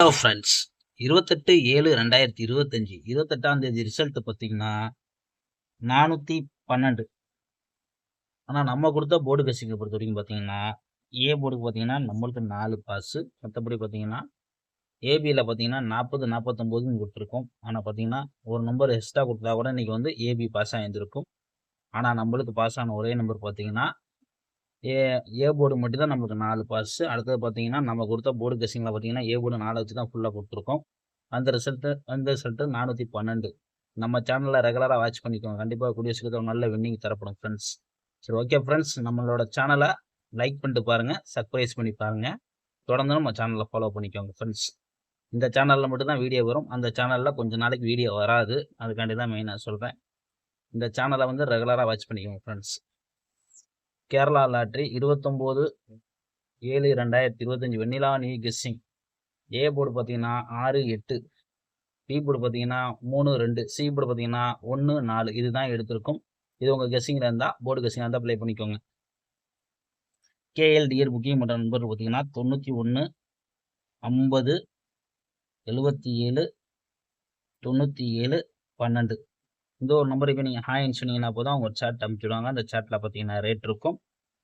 Hello friends இருபத்தெட்டு ஏழு ரெண்டாயிரத்தி இருபத்தஞ்சி இருபத்தெட்டாம் தேதி ரிசல்ட் பார்த்தீங்கன்னா நானூற்றி பன்னெண்டு. ஆனால் நம்ம கொடுத்த போர்டு கசிங்கை பொறுத்த வரைக்கும் பார்த்தீங்கன்னா ஏ போர்டுக்கு பார்த்தீங்கன்னா நம்மளுக்கு நாலு பாஸு மற்றபடி பார்த்தீங்கன்னா ஏபியில் பார்த்தீங்கன்னா நாற்பது நாற்பத்தொம்போதுன்னு கொடுத்துருக்கோம். ஆனால் பார்த்தீங்கன்னா ஒரு நம்பர் எக்ஸ்ட்ரா கொடுத்தா கூட இன்றைக்கி வந்து ஏபி பாஸ் ஆகியிருந்திருக்கும் ஆனால் நம்மளுக்கு பாஸ் ஆன ஒரே நம்பர் பார்த்தீங்கன்னா ஏ ஏ போர்டு மட்டும் தான் நம்மளுக்கு நாலு பாஸ் அடுத்தது பார்த்தீங்கன்னா நம்ம கொடுத்த போர்டு கசிங்கில் பார்த்தீங்கன்னா ஏ போர்டு நாலு வச்சு தான் ஃபுல்லாக கொடுத்துருக்கோம். அந்த ரிசல்ட்டு அந்த ரிசல்ட்டு நானூற்றி பன்னெண்டு. நம்ம சேனலில் ரெகுலராக வாட்ச் பண்ணிக்கோங்க. கண்டிப்பாக கூடிய சீக்கிரம் நல்ல வின்னிங் தரப்படும் ஃப்ரெண்ட்ஸ் சரி ஓகே ஃப்ரெண்ட்ஸ் நம்மளோட சேனலை லைக் பண்ணிட்டு பாருங்கள் சர்ப்ரைஸ் பண்ணி பாருங்கள் தொடர்ந்து நம்ம சேனலை ஃபாலோ பண்ணிக்கோங்க ஃப்ரெண்ட்ஸ் இந்த சேனலில் மட்டும்தான் வீடியோ வரும். அந்த சேனலில் கொஞ்சம் நாளைக்கு வீடியோ வராது. அதுக்காண்டி தான் மெயினாக சொல்கிறேன் இந்த சேனலை வந்து ரெகுலராக வாட்ச் பண்ணிக்கோங்க ஃப்ரெண்ட்ஸ் கேரளா லாட்ரி இருபத்தொம்போது ஏழு ரெண்டாயிரத்தி இருபத்தஞ்சி Vennila new guessing a board பார்த்தீங்கன்னா ஆறு எட்டு. பி போர்டு பார்த்தீங்கன்னா மூணு ரெண்டு. சி போர்டு பார்த்தீங்கன்னா ஒன்று நாலு. இதுதான் எடுத்திருக்கும். இது உங்கள் கெஸ்ஸிங்கில் இருந்தால் போர்டு கெஸ்ஸிங் இருந்தால் ப்ளே பண்ணிக்கோங்க. கேஎல்டிஎர் புக்கிங் பண்ணுற நம்பர் பார்த்தீங்கன்னா தொண்ணூற்றி ஒன்று ஐம்பது எழுபத்தி ஏழு தொண்ணூற்றி ஏழு பன்னெண்டு. இந்த ஒரு நம்பருக்கு நீங்கள் ஹாய்னு சொன்னீங்கன்னா போதும் அவங்க சேட் அனுப்பிச்சிடுவாங்க அந்த சேட்டில் பார்த்தீங்கன்னா ரேட் இருக்கும்.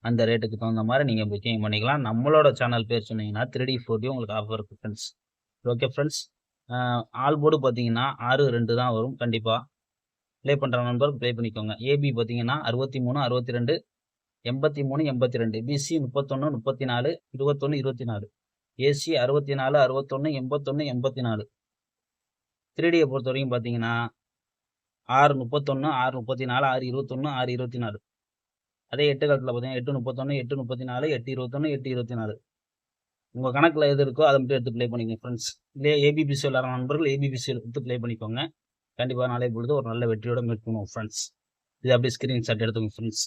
அந்த ரேட்டுக்கு தகுந்த மாதிரி நீங்கள் புக்கிங் பண்ணிக்கலாம். நம்மளோட சேனல் பேர் சொன்னீங்கன்னா த்ரீ டி ஃபோர் டி உங்களுக்கு ஆஃபர் இருக்குது friends okay friends all board பார்த்தீங்கன்னா ஆறு ரெண்டு தான் வரும். கண்டிப்பாக ப்ளே பண்ணுற நண்பர் ப்ளே பண்ணிக்கோங்க. ஏபி பார்த்தீங்கன்னா அறுபத்தி மூணு அறுபத்தி ரெண்டு எண்பத்தி மூணு எண்பத்தி ரெண்டு. பிசி முப்பத்தொன்று முப்பத்தி நாலு இருபத்தொன்று இருபத்தி நாலு. ஏசி அறுபத்தி நாலு அறுபத்தொன்று எண்பத்தொன்று எண்பத்தி நாலு. த்ரீடியை பொறுத்த வரைக்கும் பார்த்தீங்கன்னா ஆறு முப்பத்தொன்று ஆறு முப்பத்தி நாலு ஆறு இருபத்தொன்று ஆறு இருபத்தி நாலு. அதே எட்டு காலத்தில் பார்த்தீங்கன்னா எட்டு முப்பத்தொன்று எட்டு முப்பத்தி நாலு எட்டு இருபத்தொன்று எட்டு இருபத்தி நாலு உங்கள் கணக்கில் எது இருக்கோ அதை மட்டும் எடுத்து ப்ளே பண்ணிக்கோங்க ஃப்ரெண்ட்ஸ் இல்லையா ஏபிபிசி விளாட்ற நண்பர்கள் ஏபிபிசி எடுத்து ப்ளே பண்ணிக்கோங்க. கண்டிப்பாக நாளை பொழுது ஒரு நல்ல வெற்றியோட மீட் பண்ணுவோம் ஃப்ரெண்ட்ஸ் இது அப்படியே ஸ்க்ரீன்ஷாட் எடுத்துக்கோங்க ஃப்ரெண்ட்ஸ்